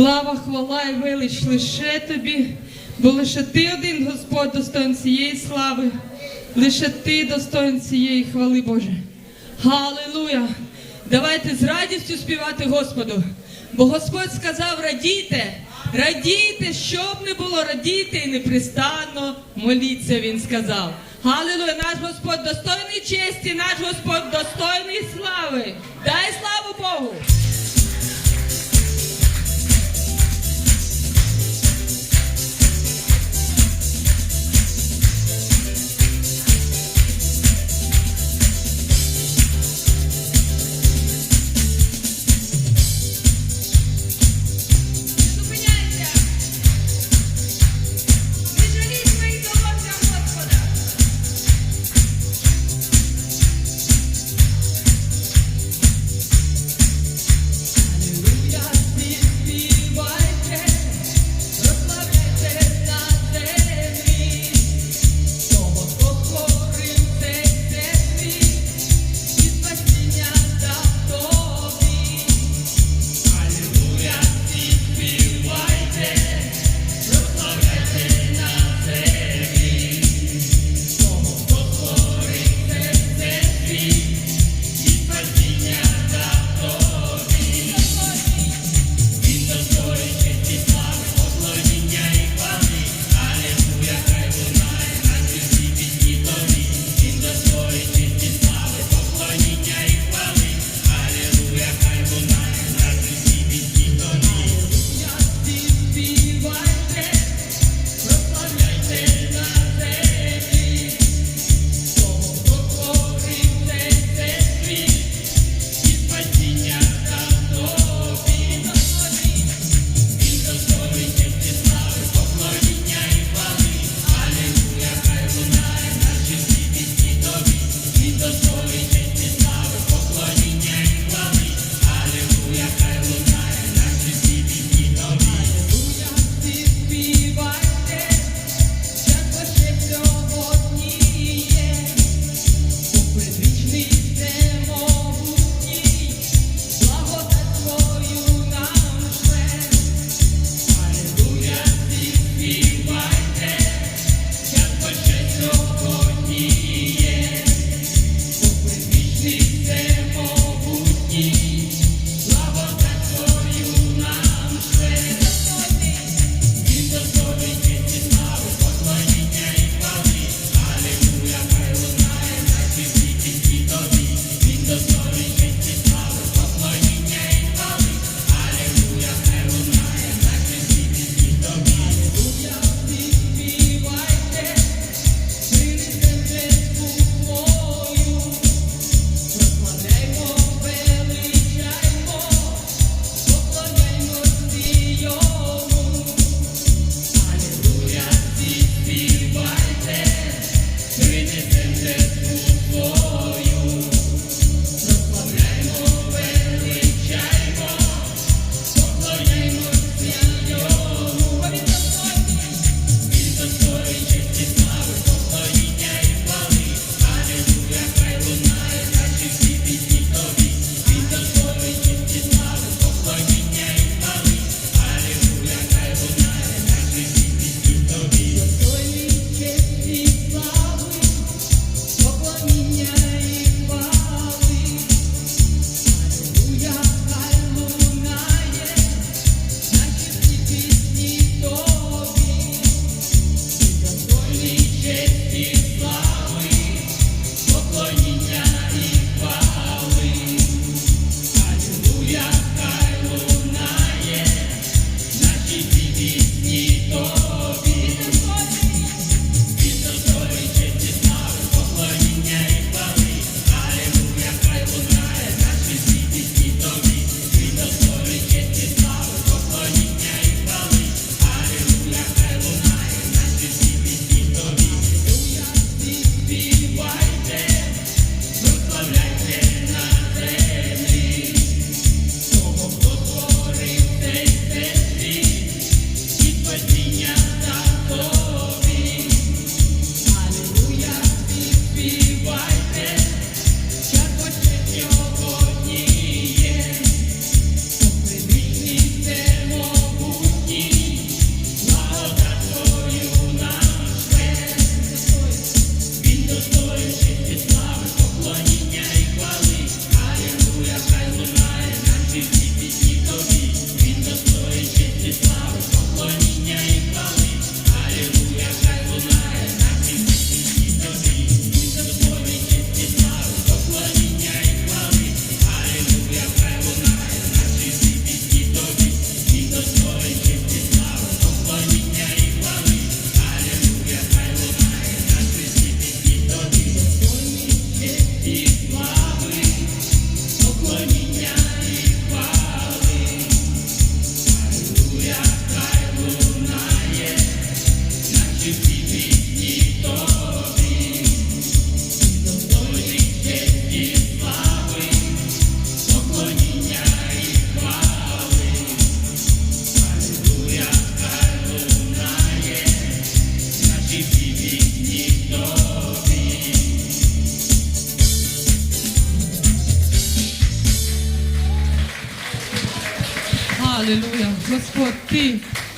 Слава, хвала і велич лише тобі, бо лише ти один, Господь, достоин цієї слави, лише ти достоин цієї хвали, Боже. Галилуя! Давайте з радістю співати Господу, бо Господь сказав: радійте, радійте, щоб не було, радійте і непрестанно моліться, Він сказав. Галилуя, наш Господь достойний честі, наш Господь достойний слави. Дай славу Богу! fly.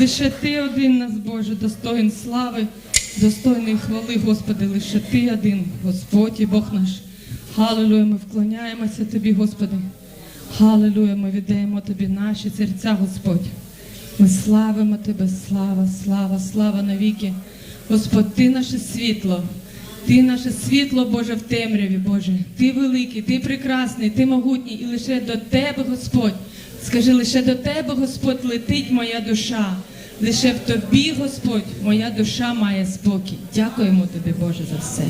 Лише Ти один нас, Боже, достоин слави, достойний хвали, Господи, лише Ти один, Господь і Бог наш. Аллилуйя, ми вклоняємося Тобі, Господи. Аллилуйя, ми віддаємо Тобі наші серця, Господь. Ми славимо Тебе, слава, слава, слава навіки. Господь, Ти наше світло. Ти наше світло, Боже, в темряві, Боже. Ти великий, ти прекрасний, ти могутній, і лише до Тебе, Господь. Скажи, лише до Тебе, Господь, летить моя душа. Лише в Тобі, Господь, моя душа має спокій. Дякуємо Тобі, Боже, за все.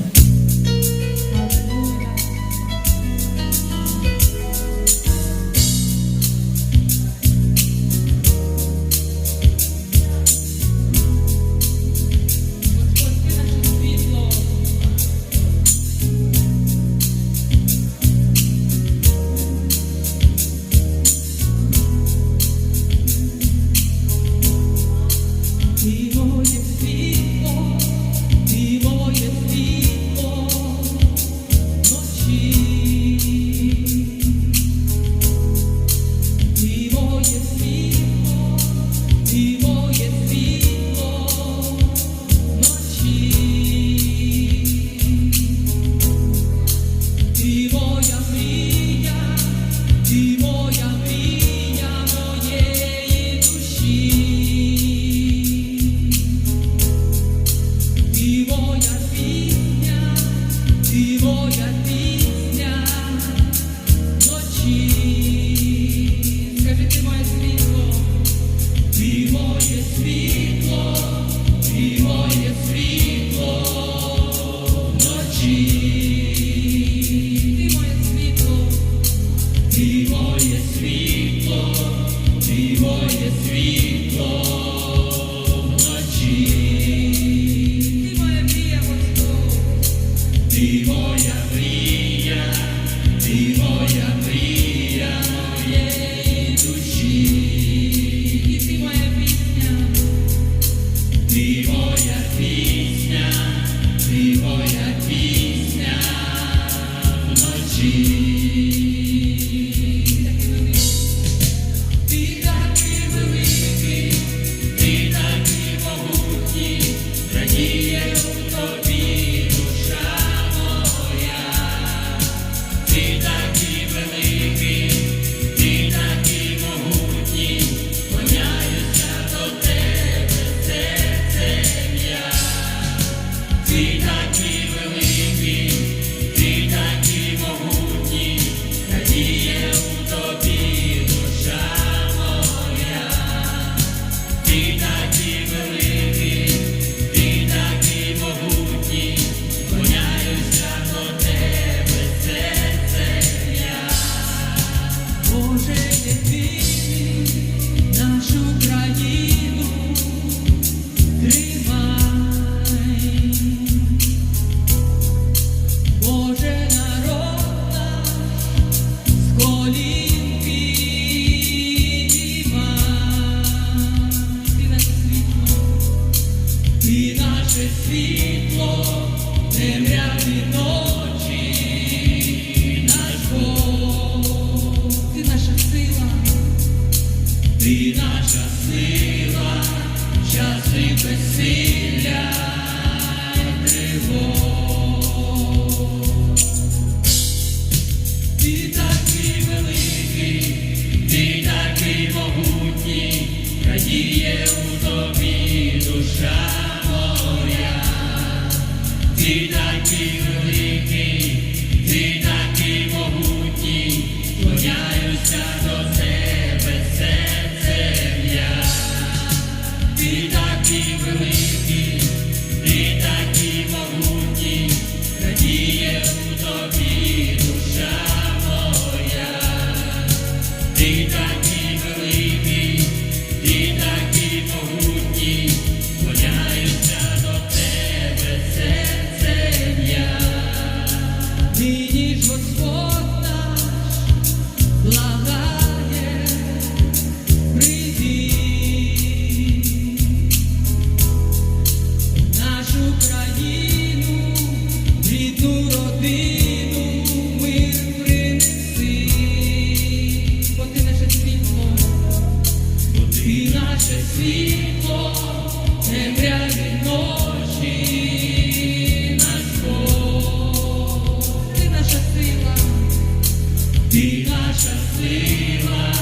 Ти щаслива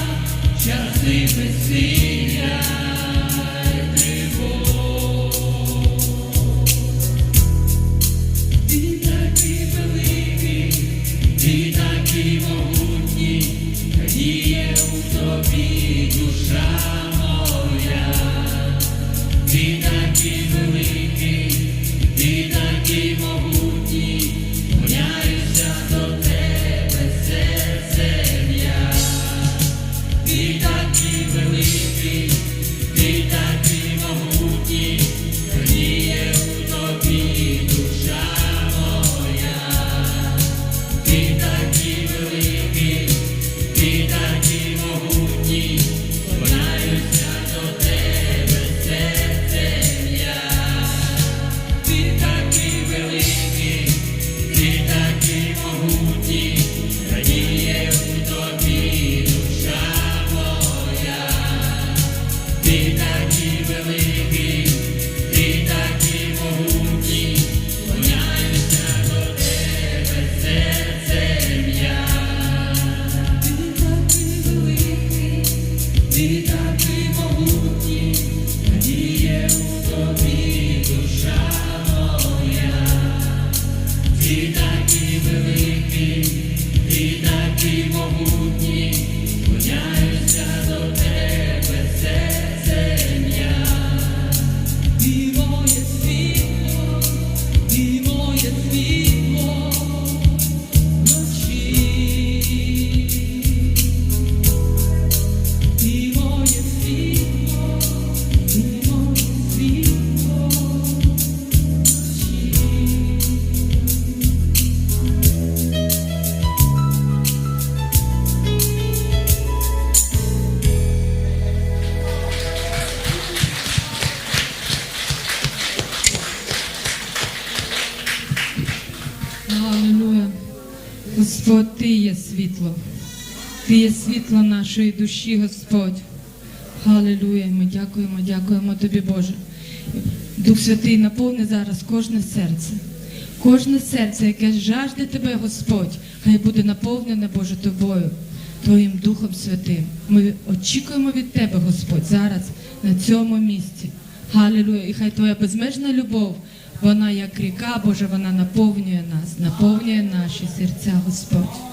сила, світло нашої душі, Господь. Аллилуйя. Ми дякуємо, дякуємо Тобі, Боже. Дух Святий наповни зараз кожне серце. Кожне серце, яке жажде Тебе, Господь, хай буде наповнене, Боже, Тобою, Твоїм Духом Святим. Ми очікуємо від Тебе, Господь, зараз на цьому місці. Галілуя. І хай Твоя безмежна любов, вона як ріка, Боже, вона наповнює нас, наповнює наші серця, Господь.